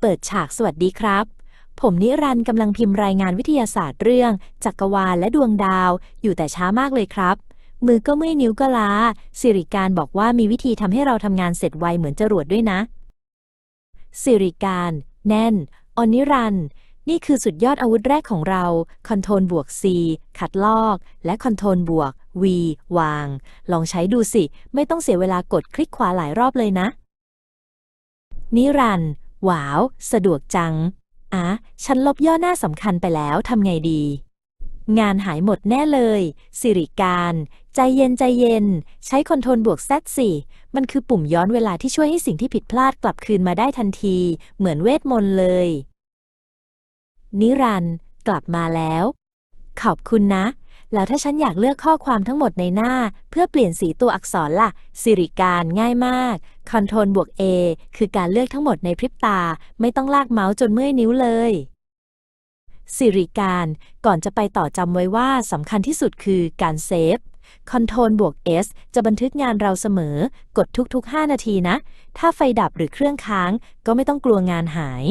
เปิดฉากสวัสดีครับ ผมนิรันด์กำลังพิมพ์รายงานวิทยาศาสตร์เรื่อง จักรวาลและดวงดาว อยู่แต่ช้ามากเลยครับ มือก็เมื่อยนิ้วก็ล้า สิริการบอกว่ามีวิธีทำให้เราทำงานเสร็จไวเหมือนจรวดด้วยนะ สิริการ แน่นอนิรันด์นี่คือสุดยอดอาวุธแรกของเราคอนโทรลบวก C คัดลอก และคอนโทรลบวก V วาง ลองใช้ดูสิ ไม่ต้องเสียเวลากดคลิกขวาหลายรอบเลยนะนิรันด์ ว้าว สะดวกจังอะฉันลบย่อหน้าสำคัญไปแล้วทำไงดี งานหายหมดแน่เลย สิริการ ใจเย็นใจเย็น ใช้คอนโทรลบวก Z สิมันคือปุ่มย้อนเวลาที่ช่วยให้สิ่งที่ผิดพลาดกลับคืนมาได้ทันที เหมือนเวทมนต์เลย นิรันต์กลับมาแล้ว ขอบคุณนะ แล้วถ้าฉันอยากเลือกข้อความทั้งหมดในหน้า เพื่อเปลี่ยนสีตัวอักษรล่ะ สิริการง่ายมากคอนโทรลบวก A คือการเลือกทั้งหมดในพริบตา ไม่ต้องลากเมาส์จนเมื่อยนิ้วเลยสิริการก่อนจะไปต่อจำไว้ว่าสำคัญที่สุดคือการเซฟคอนโทรลบวก S จะบันทึกงานเราเสมอ กดทุกๆ 5 นาทีนะ ถ้าไฟดับหรือเครื่องค้าง ก็ไม่ต้องกลัวงานหาย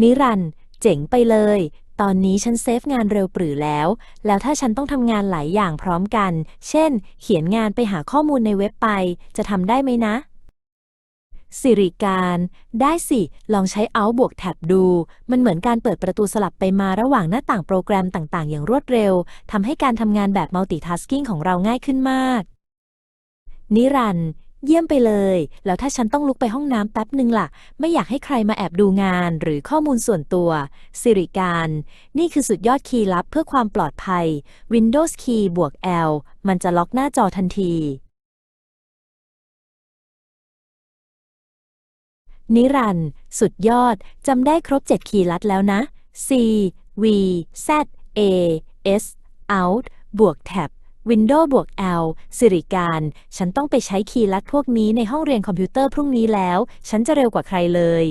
นิรันต์เจ๋งไปเลย ตอนนี้ฉันเซฟงานเร็วปรือแล้ว แล้วถ้าฉันต้องทำงานหลายอย่างพร้อมกัน เช่น เขียนงานไปหาข้อมูลในเว็บไป จะทำได้ไหมนะ สิริการ ได้สิ ลองใช้ Alt บวกแท็บดู มันเหมือนการเปิดประตูสลับไปมาระหว่างหน้าต่างโปรแกรมต่างๆ อย่างรวดเร็ว ทำให้การทำงานแบบ multitasking ของเราง่ายขึ้นมาก นิรันดร์ เยี่ยมไปเลย แล้วถ้าฉันต้องลุกไปห้องน้ำแป๊บหนึ่งล่ะ ไม่อยากให้ใครมาแอบดูงานหรือข้อมูลส่วนตัว สิริการ นี่คือสุดยอดคีย์ลับเพื่อความปลอดภัย Windows Key บวก L มันจะล็อกหน้าจอทันที นิรันด์สุดยอด จำได้ครบ 7 คีย์ลัดแล้วนะ C V Z A S Out บวกแท็บ Windows บวก L สิริการ ฉันต้องไปใช้คีย์ลัดพวกนี้ในห้องเรียนคอมพิวเตอร์พรุ่งนี้แล้ว ฉันจะเร็วกว่าใครเลย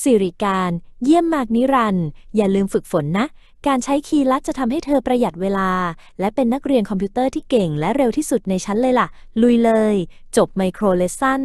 สิริการ เยี่ยมมากนิรันด์อย่าลืมฝึกฝนนะ การใช้คีย์ลัดจะทำให้เธอประหยัดเวลา และเป็นนักเรียนคอมพิวเตอร์ที่เก่งและเร็วที่สุดในชั้นเลยล่ะ ลุยเลย จบไมโครเลสซัน